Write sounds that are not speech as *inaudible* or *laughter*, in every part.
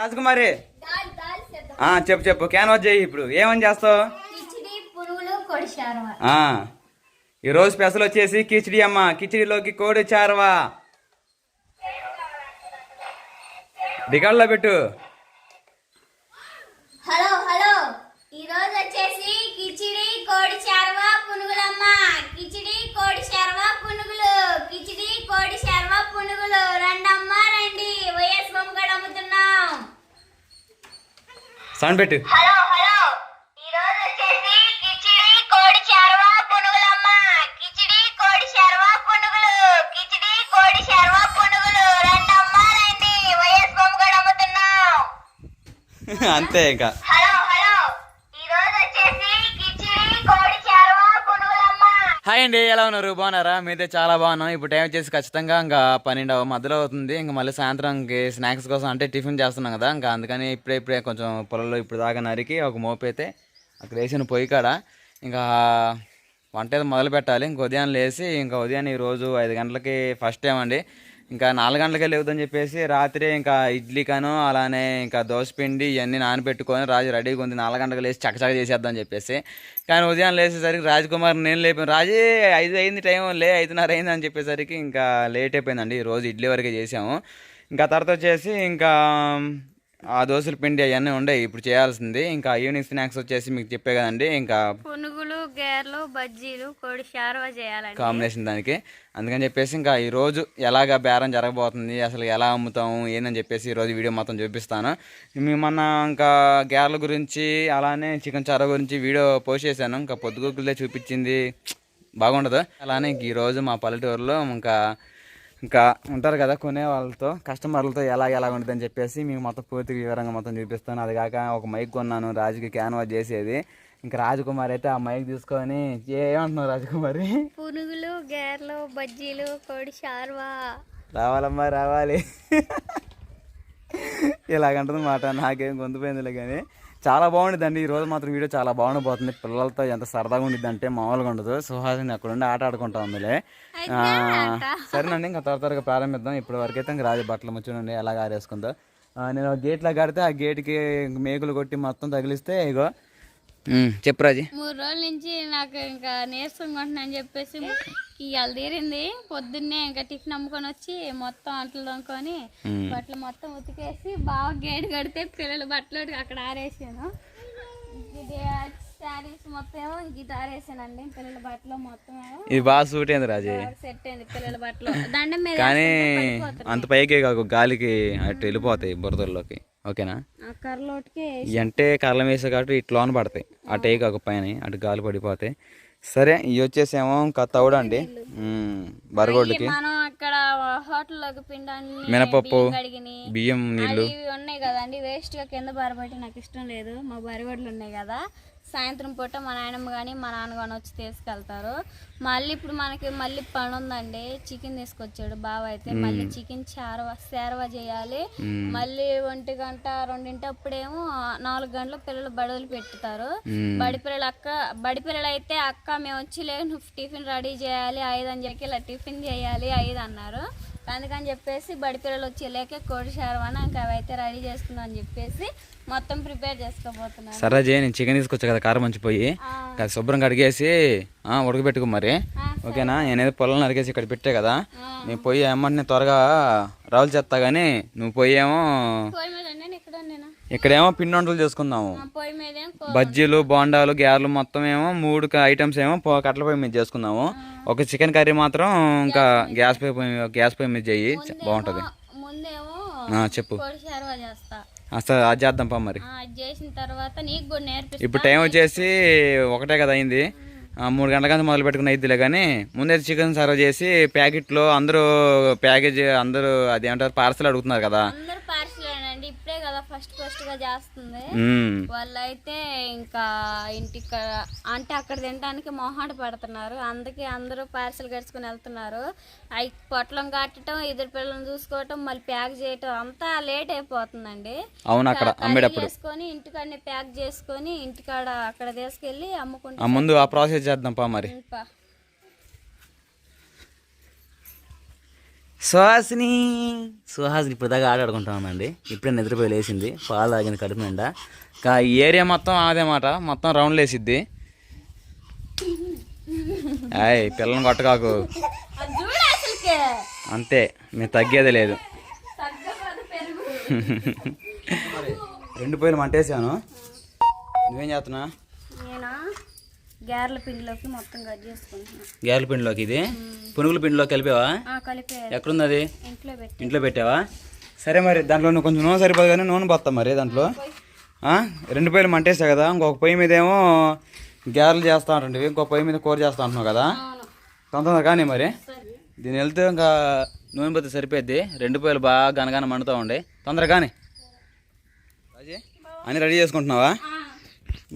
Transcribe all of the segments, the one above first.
రాజకుమారి. చెప్పు చెప్పు. క్యాన్వాస్ చేయి ఇప్పుడు. ఏమని చేస్తావు? ఆ, ఈరోజు స్పెషల్ వచ్చేసి కిచిడి అమ్మ. కిచిడిలోకి కోడి చారవా. రికార్డులో పెట్టు హలో హలో ఈ రోజు వచ్చేసి కిచిడి కోడి శారవా పునుగులమ్మ కిచిడి కోడి శారవా పునుగులు కిచిడి కోడి శారవా పునుగులు రండమ్మ రండి వైఎస్ బొమ్మగడ అమ్ముతున్నాం సౌండ్ పెట్టు హలో హలో ఈ రోజు వచ్చేసి కిచిడి కోడి శారవా పునుగులమ్మ కిచిడి కోడి శారవా పునుగులు కిచిడి కోడి శారవా పునుగులు రండమ్మ రండి వైఎస్ బొమ్మగడ అమ్ముతున్నాం. *laughs* అంతే ఇంకా హలో హలో ఈ రోజు వచ్చేసి కిచిడి కోడి శారవా పునుగులమ్మ హాయ్ అండి ఎలా ఉన్నారు? బాగున్నారా? మీతో చాలా బాగున్నాం. ఇప్పుడు టైం వచ్చేసి ఖచ్చితంగా ఇంకా పన్నెండు మధ్యలో అవుతుంది. ఇంకా మళ్ళీ సాయంత్రంకి స్నాక్స్ కోసం అంటే టిఫిన్ చేస్తున్నాం కదా. ఇంకా అందుకని ఇప్పుడే ఇప్పుడే కొంచెం పొలంలో ఇప్పుడు దాకా నరికి ఒక మోపు అయితే అక్కడ వేసిన పొయ్యి కాడ. ఇంకా వంట మొదలు పెట్టాలి ఇంక ఉదయం లేచి ఇంకా ఉదయం ఈరోజు ఐదు గంటలకి ఫస్ట్ టైం అండి. ఇంకా నాలుగు గంటలకే లేవుదని చెప్పేసి రాత్రి ఇంకా ఇడ్లీ కాను అలానే ఇంకా దోశ పిండి ఇవన్నీ నానబెట్టుకొని రాజు రెడీగా ఉంది. నాలుగు గంటలకు లేచి చక్కచక్క చేసేద్దాం చెప్పేసి. కానీ ఉదయం లేచేసరికి రాజకుమార్ నేను లేపాను రాజే ఐదు అయింది టైం లే ఐదున్నర అయింది అని చెప్పేసరికి ఇంకా లేట్ అయిపోయిందండి. ఈరోజు రోజు ఇడ్లీ వరకే చేసాము. ఇంకా తర్వాత వచ్చేసి ఇంకా ఆ దోశల పిండి అవన్నీ ఉండే ఇప్పుడు చేయాల్సింది. ఇంకా ఈవినింగ్ స్నాక్స్ వచ్చేసి మీకు చెప్పే కదండి ఇంకా పునుగులు గేర్లు బజ్జీలు కొడి శారవ చేయాలండి. కాంబినేషన్ దానికి. అందుకని చెప్పేసి ఇంకా ఈ రోజు ఎలాగ బేరం జరగబోతుంది అసలు ఎలా అమ్ముతాము ఏందని చెప్పేసి ఈ రోజు వీడియో మొత్తం చూపిస్తాను. మొన్న ఇంకా గేర్ల గురించి అలానే చికెన్ చార గురించి వీడియో పోస్ట్ చేశాను. ఇంకా పొద్దుగుకులే చూపించింది. బాగుండదు. అలానే ఇంక ఈ రోజు మా పల్లెటూరులో ఇంకా ఇంకా ఉంటారు కదా కొనే వాళ్ళతో కస్టమర్లతో ఎలా ఎలా ఉంటుందని చెప్పేసి మీకు మొత్తం పూర్తి వివరంగా మొత్తం చూపిస్తాను. అది కాక ఒక మైక్ కొన్నాను రాజుకి క్యాన్వాస్ చేసేది. ఇంకా రాజకుమార్ అయితే ఆ మైక్ తీసుకొని ఏమంటున్నావు రాజకుమారి? పునుగులు గేర్లు బజ్జీలు కొడి శారవ రావాలమ్మా రావాలి. ఇలాగంటుంది మాట. నాకేం గొంతుపోయిందిలే కానీ. చాలా బాగుండిద్దండి. ఈ రోజు మాత్రం వీడియో చాలా బాగుండిపోతుంది. పిల్లలతో ఎంత సరదాగా ఉండిద్ది అంటే మామూలుగా ఉండదు. సుహాసిని అక్కడ ఉండి ఆట ఆడుకుంటా ఉందిలే. సరేనండి ఇంకా త్వర త్వరగా ప్రారంభిద్దాం. ఇప్పుడు వరకైతే ఇంకా రాజు బట్టలు ముచ్చునండి ఎలాగ ఆరేసుకుందో. నేను గేట్లో కడితే ఆ గేట్కి మేకులు కొట్టి మొత్తం తగిలిస్తే ఇగో చెప్పు రాజీ. మూడు రోజుల నుంచి నాకు ఇంకా నీరసంగా ఉంటుందని చెప్పేసి ఇవాళ తీరింది. పొద్దున్నే ఇంకా టిఫిన్ అమ్ముకొని వచ్చి మొత్తం అంటలు దొంకొని బట్టలు మొత్తం ఉతికేసి బాగా గేడు కడితే పిల్లల బట్టలు అక్కడ ఆరేసాను. ఇది శారీస్ మొత్తం ఏమో ఇది ఆరేసానండి. పిల్లల బట్టలు మొత్తం ఇది బాగా సూట్ అయింది రాజీ. సెట్ అయింది పిల్లల బట్టలు. దండం మీద కానీ అంత పైకే కాకు గాలికి అటు వెళ్ళిపోతాయి బురదల్లోకి. ఓకేనా? ఆ అంటే కళ్ళం వేసే కాబట్టి ఇటు లోన పడతాయి. అటు ఏ కాక పైన అటు గాలి పడిపోతాయి సరే ఇవి వచ్చేసేమో తౌడు అండి. బరగొడ్లకి మినపప్పు బియ్యం నీళ్ళు. ఉన్నాయి కదండి. వేస్ట్గా కింద బారబట్టి నాకు ఇష్టం లేదు. మా బరిగొడ్లు ఉన్నాయి కదా. సాయంత్రం పూట మా నాయనమ్మ కానీ మా నాన్న కానీ వచ్చి తీసుకెళ్తారు. మళ్ళీ ఇప్పుడు మనకి మళ్ళీ పని ఉందండి చికెన్ తీసుకొచ్చాడు బావ అయితే మళ్ళీ చికెన్ చారవ సేరవ చేయాలి. మళ్ళీ ఒంటి గంట రెండింటి అప్పుడేమో నాలుగు గంటల పిల్లలు బడులు పెట్టుతారు. బడి పిల్లలు అక్క బడి పిల్లలు అయితే అక్క మేము వచ్చి లేదు టిఫిన్ రెడీ చేయాలి ఐదు అని చెప్పి ఇలా టిఫిన్ చేయాలి ఐదు అన్నారు. అందుకని చెప్పేసి బడి పిల్లలు వచ్చి లేకే కోడి శారవాన ఇంకా అవి అయితే రెడీ చేసుకుందాం అని చెప్పేసి మొత్తం ప్రిపేర్ చేసుకోబోతున్నాను సరే జే నేను చికెన్ తీసుకొచ్చా కదా కారం మంచిపోయి ఆ, అది శుభ్రం కడిగేసి ఆ, ఉడకబెట్టుకో మరి. ఓకేనా? నేనేదో పొలం నరికేసి ఇక్కడ పెట్టే కదా. నేను పోయి ఏమంటే త్వరగా రావులు చేస్తా కానీ నువ్వు పోయి ఏమో పొయ్యి మీద నేను ఇక్కడ నేను ఇక్కడేమో పిండి వంటలు చేసుకుందాము. బజ్జీలు బోండాలు గ్యార్లు మొత్తం ఏమో మూడు ఐటమ్స్ ఏమో కట్టెల పొయ్యి మీద చేసుకుందాము. ఒక చికెన్ కర్రీ మాత్రం ఇంకా గ్యాస్ పొయ్యి పొయ్యి- గ్యాస్ పొయ్యి మీద చెయ్యి బాగుంటుంది. చెప్పు. అసలు అది చేద్దాం పా మరి. ఇప్పుడు టైం వచ్చేసి ఒకటే కదా అయింది. మూడు గంటల కానీ మొదలు పెట్టుకుని అయిద్దిలే కానీ ముందే చికెన్ సర్వ్ చేసి ప్యాకెట్లో అందరూ ప్యాకేజ్ అందరూ అది ఏమంటారు పార్సల్ అడుగుతున్నారు కదా అందరు పార్సలేనండి ఇప్పుడే కదా ఫస్ట్ ఫస్ట్గా చేస్తుంది. వాళ్ళైతే ఇంకా ఇంటికి అంటే అక్కడ తినడానికి మొహాట పడుతున్నారు. అందుకే అందరూ పార్సల్ గడుచుకుని వెళ్తున్నారు. అవి పొట్లం కట్టడం ఇద్దరు పిల్లల్ని చూసుకోవటం మళ్ళీ ప్యాక్ చేయటం అంతా లేట్ అయిపోతుందండి. అవును అక్కడ అమ్మేటప్పుడు. చేసుకొని ఇంటికాడనే ప్యాక్ చేసుకొని ఇంటికాడ అక్కడ తీసుకెళ్ళి అమ్ముకుంటే ముందు ఆ ప్రాసెస్ చేద్దాం పా మరి. సుహాసిని. సుహాసిని ఇప్పుడు దాకా ఆడాడుకుంటా ఉందండి. ఇప్పుడే నిద్రపోయి లేచింది. పాలు తాగింది కడుపు నిండా. ఇంకా ఈ ఏరియా మొత్తం అదే మాట. మొత్తం రౌండ్ లేసిద్ది. అయ్ పిల్లల్ని కొట్టకాకు. అంతే మేము తగ్గేదే లేదు. *laughs* రెండు పొయ్యిలు మంటేసాను. నువ్వేం చేస్తున్నా నేను? గారెల పిండిలోకి మొత్తం కట్ చేసుకుంటున్నా. పిండిలోకి ఇది? పునుగుల పిండిలోకి కలిపావా? కలిపే ఎక్కడుంది అది? ఇంట్లో ఇంట్లో పెట్టావా? సరే మరి దాంట్లో నువ్వు కొంచెం నూనె సరిపోదు కానీ నూనె పోతాం మరి దాంట్లో? రెండు పొయ్యిలు మంటేసా కదా ఇంకొక పొయ్యి మీద ఏమో గారెలు చేస్తా ఉంటుంటివి ఇంకొక పొయ్యి మీద కూర చేస్తా ఉంటున్నావు కదా. తొందరగా కానీ మరి. దీని వెళ్తే ఇంకా నూనె పోతే సరిపోద్ది రెండు పొయ్యిలు బాగా గనగాన మండుతూ ఉండే. తొందరగా కానీ. అన్నీ రెడీ చేసుకుంటున్నావా?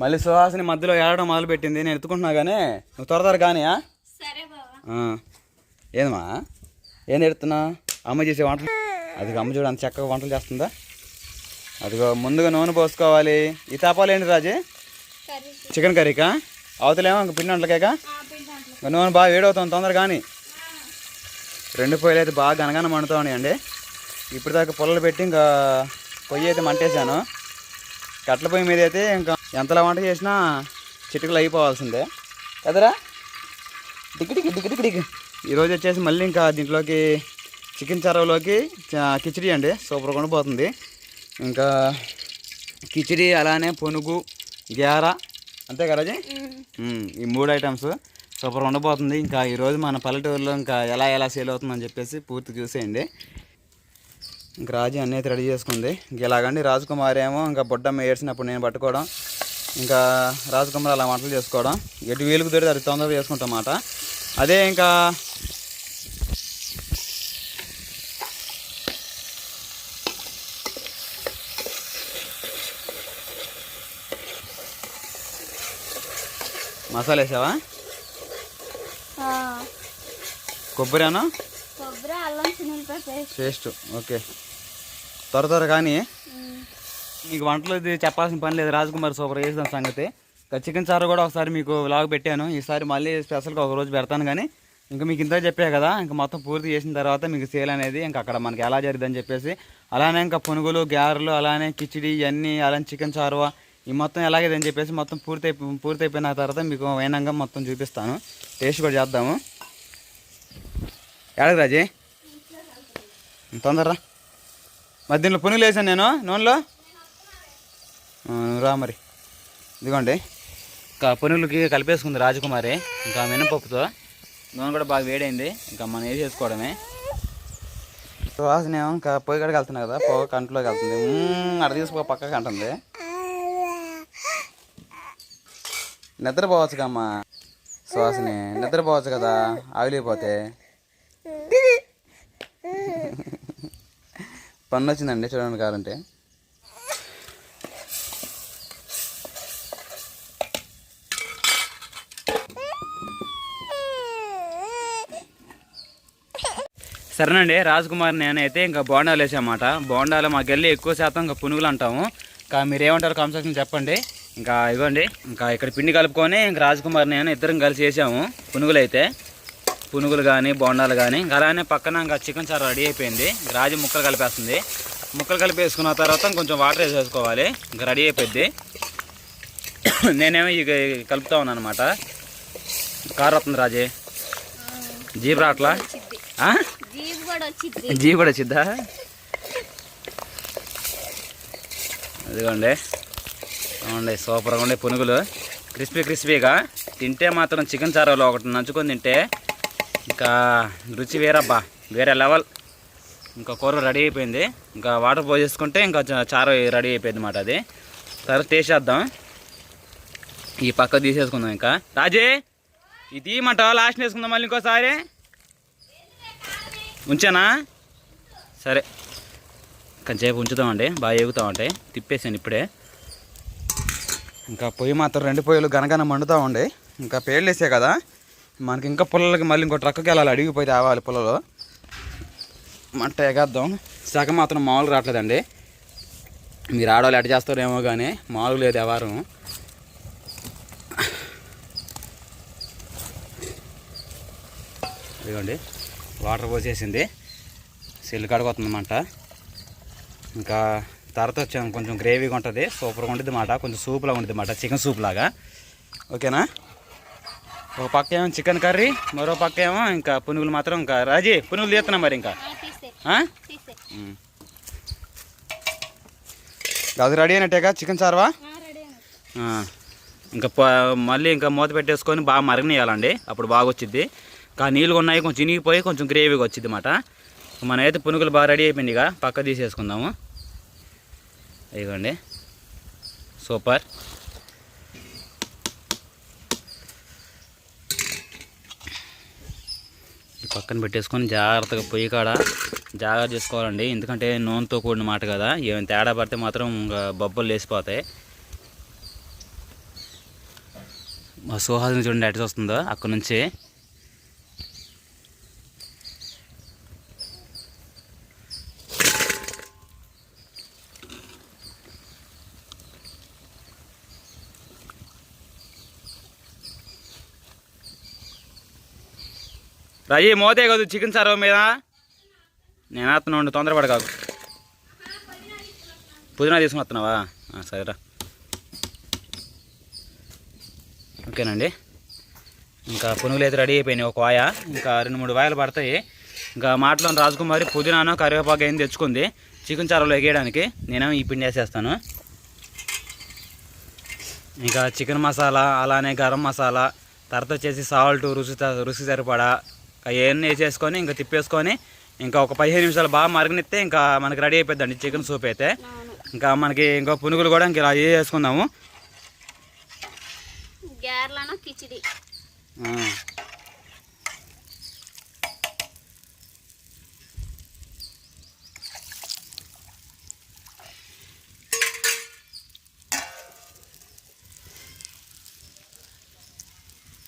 మళ్ళీ సుహాసిని మధ్యలో ఏడడం మొదలు పెట్టింది నేను ఎత్తుకుంటున్నా కానీ నువ్వు త్వర త్వర కానీ ఏదమ్మా? ఏం ఎడుతున్నా అమ్మ చేసే వంటలు? అది అమ్మ చూడు అంత చక్కగా వంటలు చేస్తుందా? అదిగో ముందుగా నూనె పోసుకోవాలి. ఈ తాపాలు ఏంటి రాజే? చికెన్ కర్రీకా? అవతలేమో ఇంక పిండి వంటలకేకా? నూనె బాగా వేడవుతుంది తొందరగా కానీ రెండు పొయ్యిలు అయితే బాగా గనగాన మండుతూ ఉన్నాయండి. ఇప్పుడు దాకా పొలలు పెట్టి ఇంకా పొయ్యి అయితే మంటేశాను. కట్ల పొయ్యి మీద అయితే ఇంకా ఎంతలా వంట చేసినా చిటికలు అయిపోవాల్సిందే. కదరా? టికి టికి టికి టికి ఈరోజు వచ్చేసి మళ్ళీ ఇంకా దీంట్లోకి చికెన్ చరవలోకి కిచిడి అండి. సూపర్గా ఉండిపోతుంది. ఇంకా కిచిడి అలానే పునుగు గ్యార అంతే కదా. ఈ మూడు ఐటమ్స్ సూపర్ ఉండబోతుంది ఇంకా ఈరోజు మన పల్లెటూరులో ఇంకా ఎలా ఎలా సేల్ అవుతుందని చెప్పేసి పూర్తి చూసేయండి. ఇంకా రాజు అన్నీ రెడీ చేసుకుంది. ఇంక ఇలాగండి. రాజకుమారి ఏమో ఇంకా బొడ్డమ్మ ఏడ్చినప్పుడు నేను పట్టుకోవడం. ఇంకా రాజకుమారి అలా వంటలు చేసుకోవడం. ఎటు వీలుకు దొరికి అది తొందరగా చేసుకుంటాం అన్నమాట అదే ఇంకా మసాలా వేసావా? కొబ్బరి చిన్నపాయ పేస్ట్. ఓకే. త్వర త్వర కానీ మీకు వంటలు ఇది చెప్పాల్సిన పని లేదు. రాజకుమార్ సూపర్ చేసిన సంగతి. చికెన్ చారు కూడా ఒకసారి మీకు లాగ్ పెట్టాను. ఈసారి మళ్ళీ స్పెషల్గా ఒక రోజు పెడతాను కానీ ఇంకా మీకు ఇంత చెప్పా కదా ఇంకా మొత్తం పూర్తి చేసిన తర్వాత మీకు సేల్ అనేది ఇంకా అక్కడ మనకి ఎలా జరిద్దని చెప్పేసి అలానే ఇంకా పునుగులు గారెలు అలానే కిచిడి ఇవన్నీ అలానే చికెన్ చారువా ఈ మొత్తం ఎలాగేదని చెప్పేసి మొత్తం పూర్తి పూర్తి అయిపోయిన తర్వాత మీకు వైనంగా మొత్తం చూపిస్తాను. టేస్ట్ కూడా చేద్దాము. ఎడకు రాజీ? తొందరరా? మరి దీనిలో పునుగులు వేసాను నేను నూనెలో? రా మరి. ఇదిగోండి. ఇంకా పునుగులకి కలిపేసుకుంది రాజకుమారి. ఇంకా మినపప్పుతో నూనె కూడా బాగా వేడైంది. ఇంకా మనం వేసేసుకోవడమే వాసన ఏమో ఇంకా పొయ్యి కాడికి వెళ్తున్నా కదా పొగ కంట్లోకి వెళ్తుంది. అక్కడ తీసుకో పక్కకి అంటుంది. నిద్రపోవచ్చు కమ్మా సువాసని. నిద్రపోవచ్చు కదా ఆవిలిపోతే *laughs* పన్ను వచ్చిందండి చూడండి కావాలంటే. సరేనండి రాజ్కుమార్ నేనైతే ఇంకా బోండాలు వేసామాట. బోండాలు మాకు వెళ్ళి ఎక్కువ శాతం ఇంకా పునుగులు అంటాము. ఇంకా మీరు ఏమంటారు కాన్సెప్షన్ చెప్పండి. ఇంకా ఇవ్వండి ఇంకా ఇక్కడ పిండి కలుపుకొని ఇంకా రాజ్కుమార్ నేను ఇద్దరం కలిసి వేసాము పునుగులు అయితే పునుగులు కానీ బోండాలు కానీ ఇంకా అలానే పక్కన ఇంకా చికెన్ చారు రెడీ అయిపోయింది. రాజు ముక్కలు కలిపేస్తుంది. ముక్కలు కలిపేసుకున్న తర్వాత కొంచెం వాటర్ వేసేసుకోవాలి. ఇంకా రెడీ అయిపోద్ది నేనేమో ఇక కలుపుతా ఉన్నాను అనమాట కారు వస్తుంది రాజే. జీబ్రాట్లా జీవి కూడా జీ కూడా వచ్చిద్దా? అదిగోండి. అవునండి సూపర్గా ఉండే పునుగులు. క్రిస్పీ క్రిస్పీగా. తింటే మాత్రం చికెన్ చారులో ఒకటి నంచుకొని తింటే ఇంకా రుచి వేరబ్బా వేరే లెవెల్. ఇంకా కూర రెడీ అయిపోయింది. ఇంకా వాటర్ పోసేసుకుంటే ఇంకా చారు రెడీ అయిపోయింది మాట అది. తర్వాత టేస్ట్ చేద్దాం. ఈ పక్క తీసేసుకుందాం ఇంకా. రాజే ఇది తీయమంట లాస్ట్ వేసుకుందాం మళ్ళీ ఇంకోసారి. ఉంచానా? సరే. కొంచెంసేపు ఉంచుతామండి. బాగా ఎగుతామంటే తిప్పేసాను ఇప్పుడే. ఇంకా పొయ్యి మాత్రం రెండు పొయ్యిలు గనగన మండుతూ ఉండే. ఇంకా పేర్లు వేసే కదా. మనకి ఇంకా పుల్లలకి మళ్ళీ ఇంకో ట్రక్కి వెళ్ళాలి అడిగిపోయి తేవాలి పుల్లలు. మంట ఎగేద్దాం సగం మాత్రం మామూలు రావట్లేదండి. మీరు ఆడవాళ్ళు ఎట చేస్తారేమో కానీ మామూలు లేదు వ్యవహారం ఇదిగోండి. వాటర్ పోసేసింది. సెల్లు కడుగుతుందన్నమాట. ఇంకా తర్వాత వచ్చాము కొంచెం గ్రేవీగా ఉంటుంది సూపర్గా ఉంటుంది మాట కొంచెం సూప్లా ఉంటుంది మాట చికెన్ సూప్ లాగా. ఓకేనా? ఒక పక్క ఏమో చికెన్ కర్రీ మరో పక్క ఏమో ఇంకా పునుగులు మాత్రం ఇంకా. రాజీ పునుగులు తీస్తున్నా మరి ఇంకా. అది రెడీ అయినట్టేగా చికెన్ సార్వా ఇంకా మళ్ళీ ఇంకా మూత పెట్టేసుకొని బాగా మరగనియాలండి అప్పుడు బాగా వచ్చింది కానీ నీళ్ళు ఉన్నాయి కొంచెం చినిగిపోయి కొంచెం గ్రేవీగా వచ్చింది అనమాట మనమైతే పునుగులు బాగా రెడీ అయిపోయింది ఇక పక్క తీసేసుకుందాము. ఇదిగోండి. సూపర్. పక్కన పెట్టేసుకొని జాగ్రత్తగా పొయ్యి కాడ జాగ్రత్త చేసుకోవాలండి. ఎందుకంటే నూనెతో కూడిన మాట కదా ఏమైనా తేడా పడితే మాత్రం ఇంకా బొబ్బలు లేసిపోతాయి మా సుహాసిని చూడండి ఎట్ట వస్తుందో. అక్కడ నుంచి రాజీ మోతే కాదు చికెన్ సర్వ మీద. నేను వస్తున్నాను తొందరపడ కాకు పుదీనా తీసుకుని వస్తున్నావా సరేరా. ఓకేనండి. ఇంకా పునుగులు అయితే రెడీ అయిపోయినాయి ఒక వాయ. ఇంకా రెండు మూడు వాయలు పడతాయి. ఇంకా మాటలో రాజకుమారి పుదీనాను కరివేపాకు ఏం తెచ్చుకుంది. చికెన్ చారులో ఎగేయడానికి నేనేమో ఈ పిండి వేసేస్తాను. ఇంకా చికెన్ మసాలా అలానే గరం మసాలా తర్వాత వచ్చేసి సాల్ట్ రుచి రుచి సరిపడా అవన్నీ వేసేసుకొని ఇంకా తిప్పేసుకొని ఇంకా ఒక పదిహేను నిమిషాలు బాగా మరగనిస్తే ఇంకా మనకి రెడీ అయిపోద్దండి చికెన్ సూప్ అయితే. ఇంకా మనకి ఇంకా పునుగులు కూడా ఇంకా ఇలా ఆ.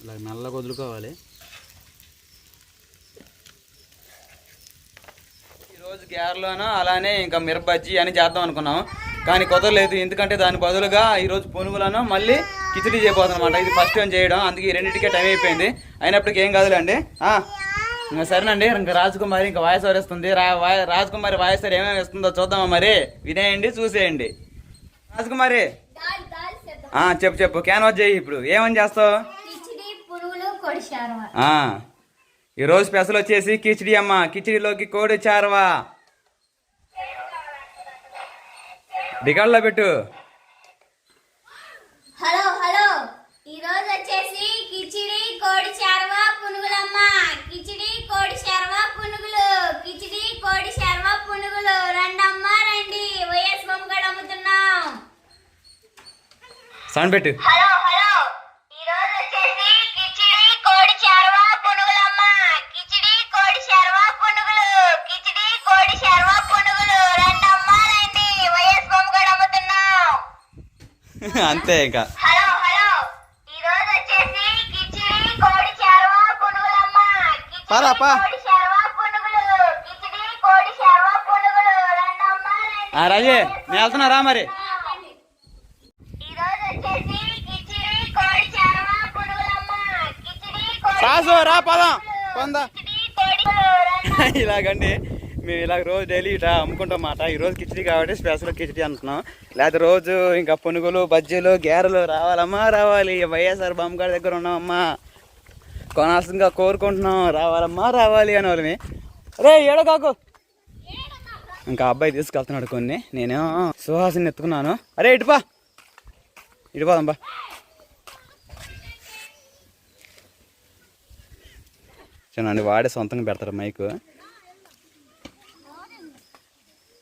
ఇలా మెల్లగా వదులుకోవాలి. ఈరోజు గ్యార్లోనూ అలానే ఇంకా మిరపజ్జి అని చేద్దాం అనుకున్నాం కానీ కుదరలేదు. ఎందుకంటే దాని బదులుగా ఈరోజు పునుగులను మళ్ళీ కిచిడి చేయబోతున్నాం అనమాట ఇది ఫస్ట్ టైం చేయడం. అందుకే ఈ రెండింటికే టైం అయిపోయింది. అయినప్పటికీ ఏం కాదులేండి. సరేనండి. ఇంకా రాజకుమారి ఇంకా వాయిస్ ఓవర్ ఇస్తుంది రా రాజకుమారి వాయిస్ ఏమేమి ఇస్తుందో చూద్దామా మరి? వినేయండి చూసేయండి. రాజకుమారి. చెప్పు చెప్పు. క్యాన్వాస్ చేయి ఇప్పుడు. ఏమని చేస్తావు కిచిడి పునుగులు కొడిశారు ఆ, ఈరోజు స్పెషల్ వచ్చేసి కిచిడి అమ్మ. కిచిడిలోకి కోడి చారవా. రికార్డులో పెట్టు. Hello hello. ఈ రోజు వచ్చేసి కిచిడి కోడి శారవా పునుగులమ్మ. కిచిడి కోడి శారవా పునుగులు. కిచిడి కోడి శారవా పునుగులు. రండమ్మ రండి. వైఎస్ బొమ్మగడ అమ్ముతున్నాం. సౌండ్ పెట్టు. హలో వచ్చేసి కిచిడి కోడి శారవా పునుగులమ్మ. కిచిడి కోడి సాసు రా పదం. పొందా *laughs* ఇలాగండి. మేము ఇలా రోజు డైలీ ఇట్లా అమ్ముకుంటాం మాట ఈ రోజు కిచిడి కాబట్టి స్పెషల్ కిచిడి అంటున్నాం. లేకపోతే రోజు ఇంకా పునుగులు బజ్జీలు గేరలు రావాలమ్మా రావాలి. వైఎస్ఆర్ బొమ్మగారి దగ్గర ఉన్నామమ్మా. కొనాల్సిందిగా కోరుకుంటున్నాం. రావాలమ్మా రావాలి అని వాళ్ళని. రే ఏడకాకు ఇంకా అబ్బాయి తీసుకెళ్తున్నాడు కొన్ని. నేను సుహాసిని ఎత్తుకున్నాను. అరే ఇటుపా ఇటుపోదాం బా చూడండి వాడే సొంతంగా పెడతారు మైకు.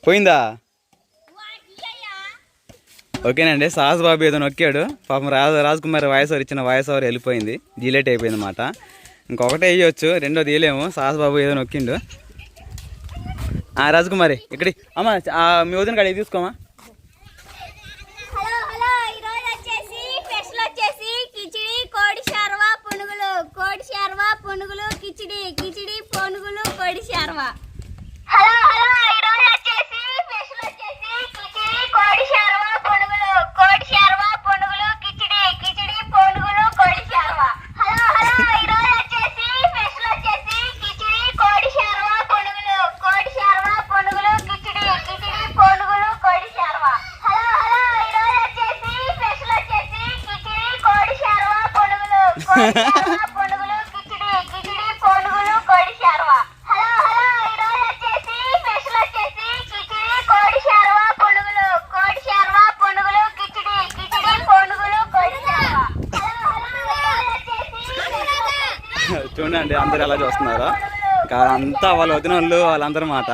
పోయిందా? ఓకేనండి సాహస్ బాబు ఏదో నొక్కాడు. పాపం రాజు రాజకుమారి వాయిస్ ఓవర్ ఇచ్చిన వాయిస్ ఓవర్ వెళ్ళిపోయింది. డిలేట్ అయిపోయింది అనమాట ఇంకొకటే వేయొచ్చు రెండోది వేయలేము సాహస్ బాబు ఏదో నొక్కిండు. ఆ, రాజకుమారి ఇక్కడి. అమ్మ ఆ, మీ వదిన కాడ తీసుకోమా? హలో హలో ఈ రోజు వచ్చేసి స్పెషల్ వచ్చేసి కిచిడి కోడి శారవా పునుగులు. కోడి శారవా పునుగులు కిచిడి. కిచిడి పునుగులు కోడి శారవా. హలో హలో ఈ రోజు వచ్చేసి స్పెషల్ వచ్చేసి కిచిడి కోడి శారవా పునుగులు కోడి శారవా పునుగులు కిచిడి కిచిడి పునుగులు కోడి శారవా హలో హలో ఈ రోజు వచ్చేసి స్పెషల్ వచ్చేసి కిచిడి కోడి శారవా పునుగులు కోడి శారవా పునుగులు కిచిడి కిచిడి పునుగులు కోడి శార్వా హలో హలో ఈ రోజు వచ్చేసి స్పెషల్ వచ్చేసి కిచిడి కోడి శార్వా పునుగులు కోడి శార్వా పునుగులు కిచిడి కిచిడి పునుగులు కోడి శార్వా హలో హలో ఈ రోజు వచ్చేసి చూడండి అందరు ఎలా చూస్తున్నారో వాళ్ళ వదిన వాళ్ళు వాళ్ళందరి మాట.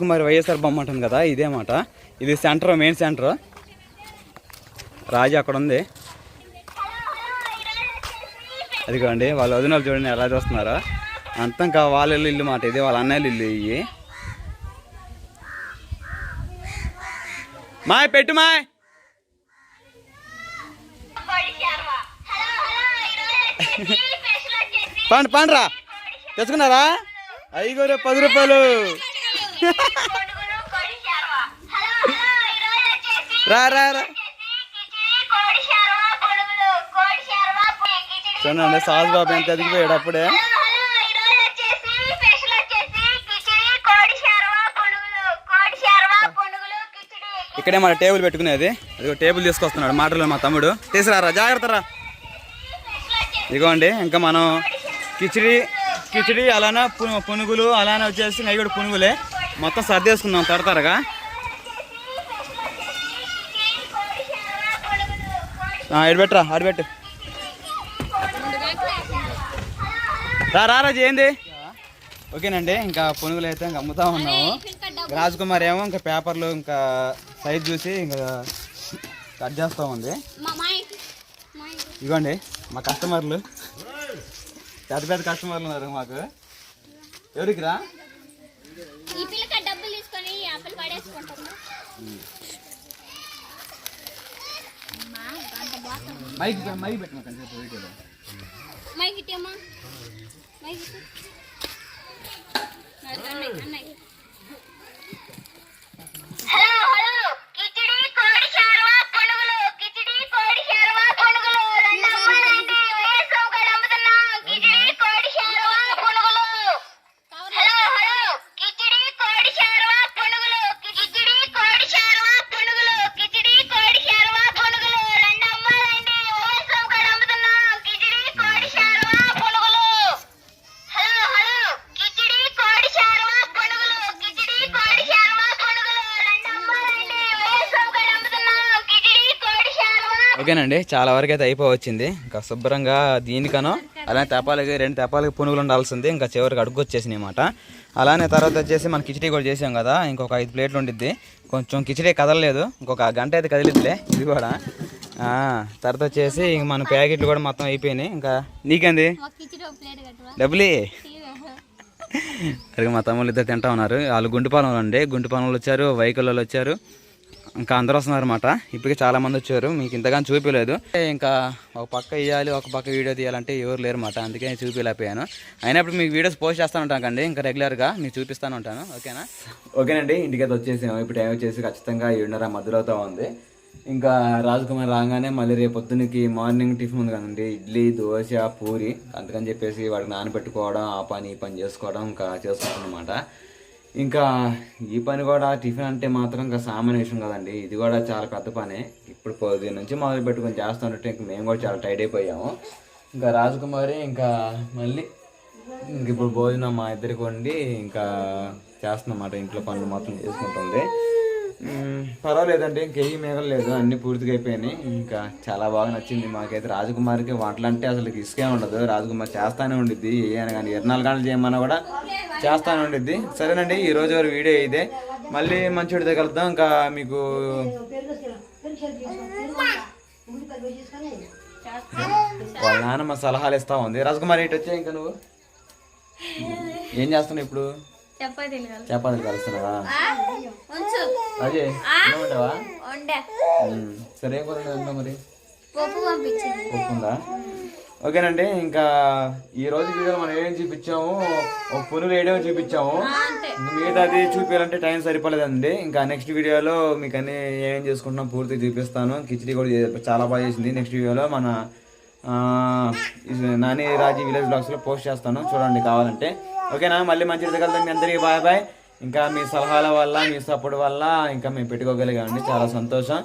కిచిడి వైఎస్ఆర్ బొమ్మ ఉంటుంది కదా ఇదే మాట. ఇది సెంటర్ మెయిన్ సెంటర్. రాజు అక్కడ ఉంది. అదిగోండి వాళ్ళ వదినలు చూడండి ఎలా చూస్తున్నారో. అంతా ఇంకా వాళ్ళ ఇల్లు మాట. ఇది వాళ్ళ అన్నయ్యలు ఇల్లు ఇవి మాయ్ పెట్టు మాయ్. Yeah. పండు పండురా. తెచ్చుకున్నారా? ఐగోరే పది రూపాయలు. రా రా రా. చూడండి సాస్ బాబు ఎంత ఎదిగిపోయాడు అప్పుడే. ఇక్కడే మన టేబుల్ పెట్టుకునేది. అదిగో టేబుల్ తీసుకొస్తున్నాడు మాటలు మా తమ్ముడు. తీసుకురారా జాగ్రత్త రా. ఇగోండి ఇంకా మనం కిచిడి కిచిడి అలానే పునుగులు అలానే వచ్చేసి అవి కూడా పునుగులే. మొత్తం సర్దేసుకుందాం త్వర త్వరగా. ఆ, ఇటు పెట్టరా ఆడు పెట్టు. రా రా రాజు ఏంది ఓకేనండి ఇంకా పునుగులు అయితే ఇంకా అమ్ముతా ఉన్నాము. రాజ్కుమార్ ఏమో ఇంకా పేపర్లు ఇంకా సైజ్ చూసి ఇంకా కట్ చేస్తూ ఉంది. ఇదిగోండి మా కస్టమర్లు. పెద్ద పెద్ద కస్టమర్లు ఉన్నారు మాకు ఎవరికి రా ఈ పిల్లక డబ్బులు తీసుకొని ఈ ఆపిల్ పడేసుకుంటాము మైక్ మైక్ పెట్టిన కొంచెం వీడియోలో మైక్ ఇట్టమ్మా మైక్ ఇటు. అన్నయ్య అన్నయ్య హలో హలో కిచిడి కోడి శార్వా పునుగులు కిచిడి కోడి శార్వా పునుగులు రెండు అమ్మాయిలండి వేసం కూడా అమ్ముతున్నాం కిచిడి కోడి శార్వా పునుగులు హలో హలో కిచిడి కోడి శార్వా పునుగులు కిచిడి కోడి శార్వా పునుగులు కిచిడి కోడి శార్వా పునుగులు రెండు అమ్మాయిలండి వేసం కూడా అమ్ముతున్నాం కిచిడి కోడి శార్వా పునుగులు హలో హలో కిచిడి కోడి శార్వా పునుగులు కిచిడి కోడి శార్వా పునుగులు రెండు అమ్మాయిలండి వేసం కూడా అమ్ముతున్నాం కిచిడి కోడి శార్వా ఓకేనండి చాలా వరకు అయితే అయిపోవచ్చింది. ఇంకా శుభ్రంగా దీనికనో అలానే తెపాలకి రెండు తెపాలకి పునుగులు ఉండాల్సింది. ఇంకా చివరికి అడుగు వచ్చేసినాయి అన్నమాట. అలానే తర్వాత వచ్చేసి మనం కిచిడి కూడా చేసాం కదా ఇంకొక ఐదు ప్లేట్లు ఉండిద్ది. కొంచెం కిచిడి కదలలేదు ఇంకొక గంట అయితే కదిలిద్దిలే ఇది కూడా. తర్వాత వచ్చేసి ఇంక మన ప్యాకెట్లు కూడా మొత్తం అయిపోయినాయి. ఇంకా నీకేంది? డబ్బులే. *laughs* అడిగి మా తమ్ముళ్ళు ఇద్దరు తింటా ఉన్నారు. వాళ్ళు గుంటుపాలెంలో అండి గుంటుపాలెంలో వచ్చారు వైకల్లో వచ్చారు. ఇంకా అందరూ వస్తున్నారు అనమాట ఇప్పటికే చాలా మంది వచ్చారు. మీకు ఇంతగా చూపించలేదు. ఇంకా ఒక పక్క ఇవ్వాలి ఒక పక్క వీడియో తీయాలంటే ఎవరు లేరు అనమాట అందుకే చూపించలేకపోయాను. అయినప్పుడు మీకు వీడియోస్ పోస్ట్ చేస్తాను ఉంటాను కండి. ఇంకా రెగ్యులర్గా మీకు చూపిస్తాను ఉంటాను. ఓకేనా? ఓకేనండి. ఇంటికైతే వచ్చేసాము. ఇప్పుడు టైం వచ్చేసి ఖచ్చితంగా ఏడున్నర మధ్యలో అవుతా ఉంది. ఇంకా రాజకుమార్ రాగానే మళ్ళీ రేపు పొద్దున్నకి మార్నింగ్ టిఫిన్ ఉంది కదండి. ఇడ్లీ దోశ పూరి. అందుకని చెప్పేసి వాడికి నానబెట్టుకోవడం ఆ పని ఈ పని చేసుకోవడం ఇంకా చేసుకుంటున్నమాట ఇంకా ఈ పని కూడా టిఫిన్ అంటే మాత్రం ఇంకా సామాన్య విషయం కదండి. ఇది కూడా చాలా పెద్ద పనే. ఇప్పుడు పొద్దున్న నుంచి మొదలు పెట్టుకొని చేస్తుంటే ఇంకా మేము కూడా చాలా టైట్ అయిపోయాము. ఇంకా రాజకుమారి ఇంకా మళ్ళీ ఇంక ఇప్పుడు భోజనం మా ఇద్దరికి వండి ఇంకా చేస్తున్నమాట ఇంట్లో పనులు మొత్తం చేసుకుంటుంది. పర్వాలేదండి ఇంకేం లేదు అన్నీ పూర్తిగా అయిపోయినాయి. ఇంకా చాలా బాగా నచ్చింది. మాకైతే రాజకుమారికి వంటలు అంటే అసలు ఇసుకే ఉండదు. రాజకుమారి చేస్తానే ఉండిద్ది. ఏమైనా కానీ ఇరవై నాలుగు గంటలు చేయమన్నా కూడా చేస్తానే ఉండిద్ది. సరేనండి ఈ రోజు వీడియో ఇదే. మళ్ళీ మంచి వీడియో కలుద్దాం. ఇంకా మీకు వాళ్ళ నాన్నమ్మ సలహాలు ఇస్తా ఉంది. రాజకుమారి ఇటు వచ్చే ఇంకా నువ్వు? ఏం చేస్తున్నావు ఇప్పుడు? చపాతీలు కల చపాతీలు కలుస్తున్నావా? అదే ఉండవా సరే కూర ఉందా మరి? పప్పు ఒప్పుందా ఓకేనండి ఇంకా ఈ రోజు వీడియోలో మనం ఏం చూపించాము? ఒక పునులు వేయడం చూపించాము. ఇంకా మిగతాది చూపించాలంటే టైం సరిపోలేదండి. ఇంకా నెక్స్ట్ వీడియోలో మీకు అన్ని ఏమేం చేసుకుంటున్నాం పూర్తిగా చూపిస్తాను. కిచిడి కూడా చాలా బాగా చేసింది. నెక్స్ట్ వీడియోలో మన నాని రాజీ విలేజ్ బ్లాగ్స్లో పోస్ట్ చేస్తాను. చూడండి కావాలంటే. ఓకేనా? మళ్ళీ మంచి కలుద్దాం. మీ అందరికీ బాయ్ బాయ్. ఇంకా మీ సలహాల వల్ల మీ సపోర్ట్ వల్ల ఇంకా మేము పెట్టుకోగలిగామండి. చాలా సంతోషం.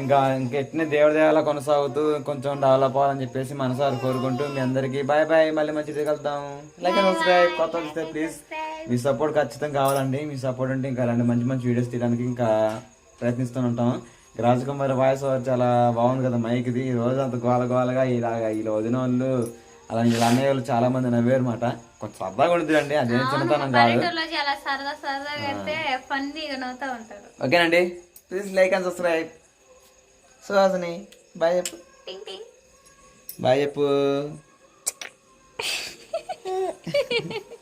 ఇంకా ఇంకా ఎట్నే దేవుడి దేవాల కొనసాగుతూ కొంచెం డెవలప్ అవ్వాలని చెప్పేసి మనసారి కోరుకుంటూ మీ అందరికీ బాయ్ బాయ్. మళ్ళీ మంచిది దిగలుతాం లైక్ అండ్ సబ్స్క్రైబ్ కొత్త వస్తే ప్లీజ్ మీ సపోర్ట్ ఖచ్చితంగా కావాలండి. మీ సపోర్ట్ ఉంటే ఇంకా అలాంటి మంచి మంచి వీడియోస్ తీయడానికి ఇంకా ప్రయత్నిస్తూ ఉంటాం రాజకుమారి వాయిస్ ఓవర్ చాలా బాగుంది కదా మైక్ది ఈ రోజు అంత గోల గోలగా ఇలాగా ఇలా వదిన వాళ్ళు అలా ఇలా అన్నయ్య వాళ్ళు చాలా మంది నవ్వారు మాట కొంచెం సరదాగా ఉంటుందండి అదేం చిన్నతనం కాదు. ఓకేనండి please like and subscribe Suhasini bye చెప్పు. బాయ్ చెప్పు. *laughs*